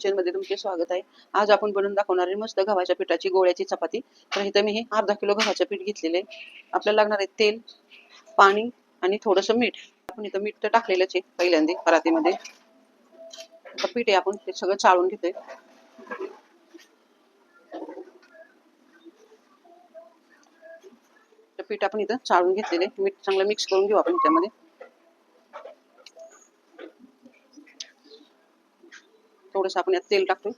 किचनमध्ये तुमचे स्वागत आहे. आज आपण बनवून दाखवणार आहे मस्त गव्हाच्या पिठाची गोळ्याची चपाती. तर इथं मी हे अर्धा किलो गव्हाचं पीठ घेतलेलं आहे. आपल्याला लागणार आहे तेल पाणी आणि थोडंसं मीठ. आपण इथं मीठ तर टाकलेलंच आहे पहिल्यांदा परातीमध्ये. आता पीठ आहे आपण ते सगळं चाळून घेतोय. तर पीठ आपण इथं चाळून घेतलेले मीठ चांगलं मिक्स करून घेऊ आपण त्यामध्ये. थोडंसं आपण यात तेल टाकतो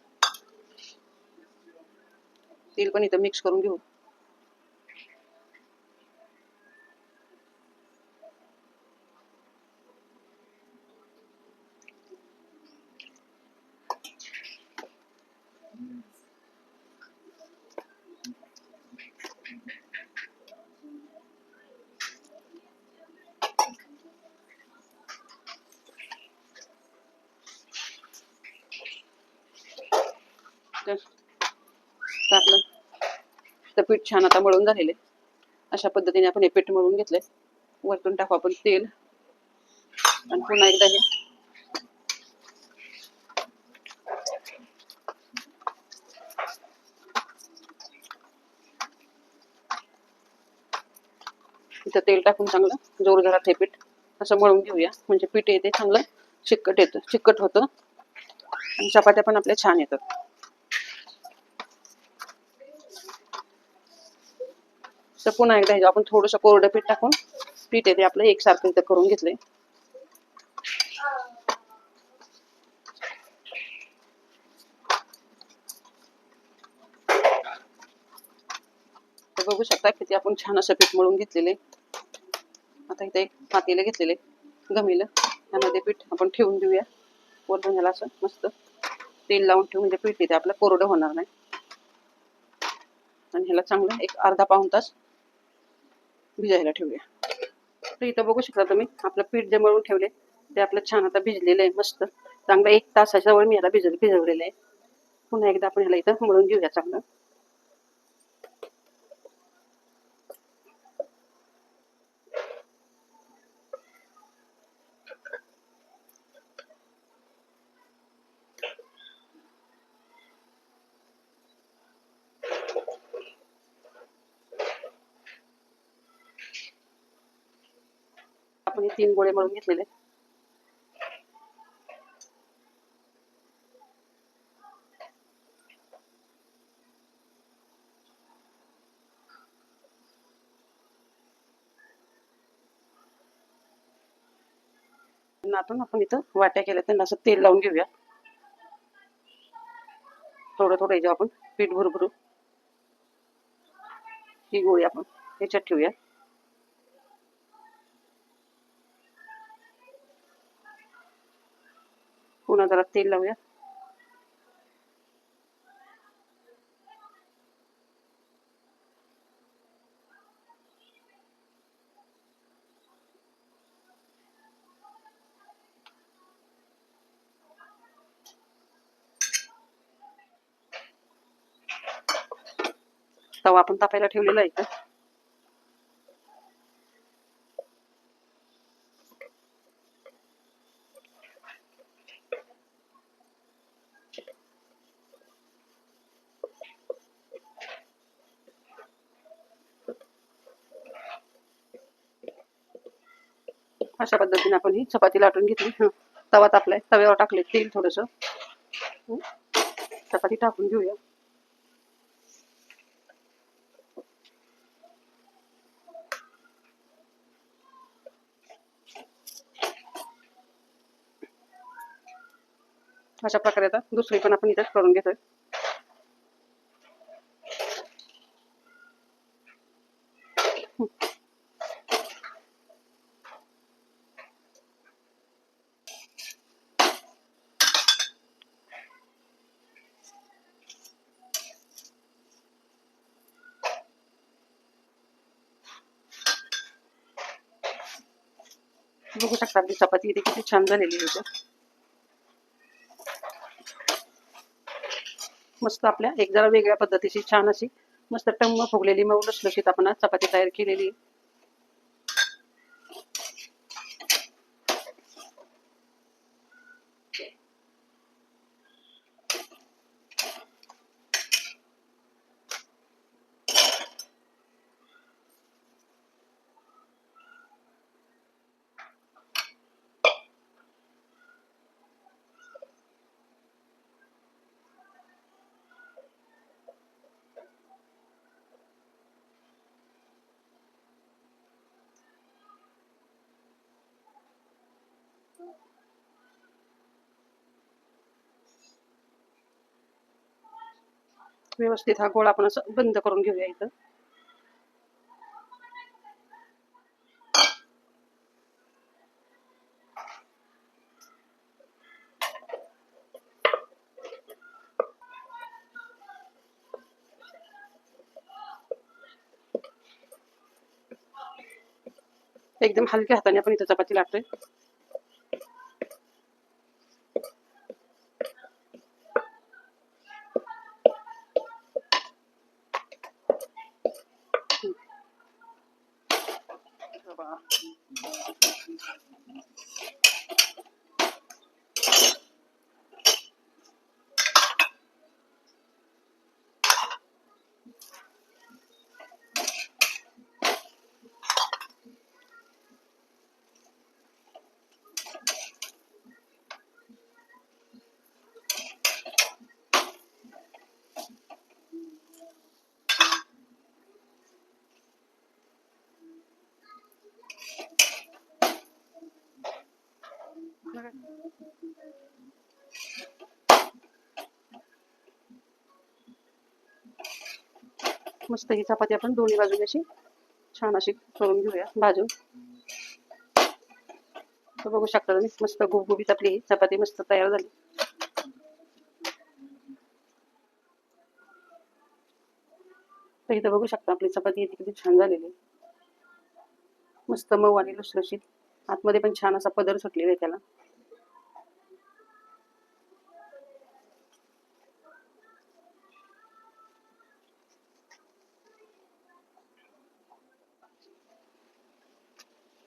तेल पण इथं मिक्स करून घेऊ. तर आपलं तर पीठ छान आता मळून झालेले अशा पद्धतीने आपण हे पीठ मळून घेतलंय. वरतून टाकू आपण तेल. आणि पुन्हा एकदा हे इथं तेल टाकून चांगलं जोर जोरात हे पीठ असं मळून घेऊया. म्हणजे पीठ येते चांगलं चिकट येतं चिकट होतं. आणि चपात्या पण आपल्या छान येतात. तर पुन्हा एकदा आपण थोडस कोरडं पीठ टाकून पीठ येते आपलं एकसारखं इथं करून घेतलंय. बघू शकता किती आपण छान असं पीठ मळून घेतलेले आता इथे एक पातेलं घेतलेले गमेलं. त्यामध्ये पीठ आपण ठेवून देऊया. वरून ह्याला असं मस्त तेल लावून ठेवून म्हणजे पीठ इथे आपलं कोरडं होणार नाही. आणि ह्याला चांगलं एक अर्धा पाऊन तास भिजायला ठेवूया. तर इथं बघू शकता तुम्ही आपलं पीठ जे मळून ठेवले ते आपलं छान आता भिजलेलं आहे मस्त. चांगलं एक तासाच्या वर मी ह्याला भिज भिजवलेलं आहे. पुन्हा एकदा आपण ह्याला इथं मळून घेऊया चांगलं. आपण हे तीन गोळे मळून घेतलेले नातून आपण इथं वाट्या केल्या त्यांना असं तेल लावून घेऊया. थोडं थोडं याच्यावर आपण पीठ भरभरू ही गोळी आपण याच्यात ठेवूया. पुन्हा जरा तेल लावूया. तवा आपण तापायला ठेवलेला आहे का? अशा पद्धतीने आपण ही चपाती लाटून घेतली. तवा तापलाय. तव्यावर टाकले तेल थोडस. चपाती टाकून घेऊया. अशा प्रकारे आता दुसरी पण आपण इथेच करून घेतोय. बघू शकता आपली चपाती इथे किती छान झालेली होते मस्त आपल्या एक जरा वेगळ्या पद्धतीची छान अशी मस्त टम्म फुगलेली मऊ लसलशीत आपण आज चपाती तयार केलेली आहे. व्यवस्थित हा गोळा आपण असं बंद करून घेऊया इथं. एकदम हलक्या हाताने आपण इथं चपाती लाटतोय. Bye-bye. मस्त ही चपाती आपण दोन्ही बाजूने अशी छान अशी करून घेऊया. भाजून. तर बघू शकता तुम्ही मस्त गुबगुबीत आपली ही चपाती मस्त तयार झाली. तर इथं बघू शकता आपली चपाती इथे किती छान झालेली. मस्त मऊ आणि लुसलुशीत. आतमध्ये पण छान असा पदर सुटलेला आहे त्याला.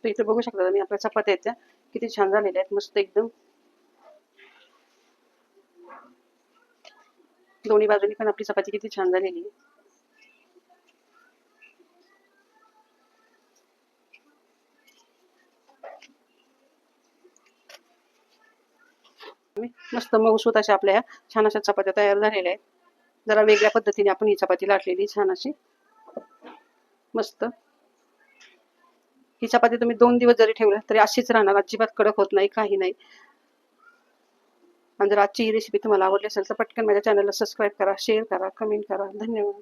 तर इथे बघू शकता तुम्ही आपल्या चपात्या आहेत त्या. किती छान झालेल्या आहेत मस्त एकदम. दोन्ही बाजूनी पण आपली चपाती किती छान झालेली. आहे मस्त मऊसूत अशा आपल्या ह्या छान अशा चपात्या तयार झालेल्या आहेत. जरा वेगळ्या पद्धतीने आपण ही चपाती लाटलेली छान अशी. मस्त. ही चपाती तुम्ही दोन दिवस जरी ठेवल्या तरी अशीच राहणार. अजिबात कडक होत नाही काही नाही. आणि जर आजची ही रेसिपी तुम्हाला आवडली असेल तर पटकन माझ्या चॅनलला सबस्क्राईब करा शेअर करा कमेंट करा. धन्यवाद.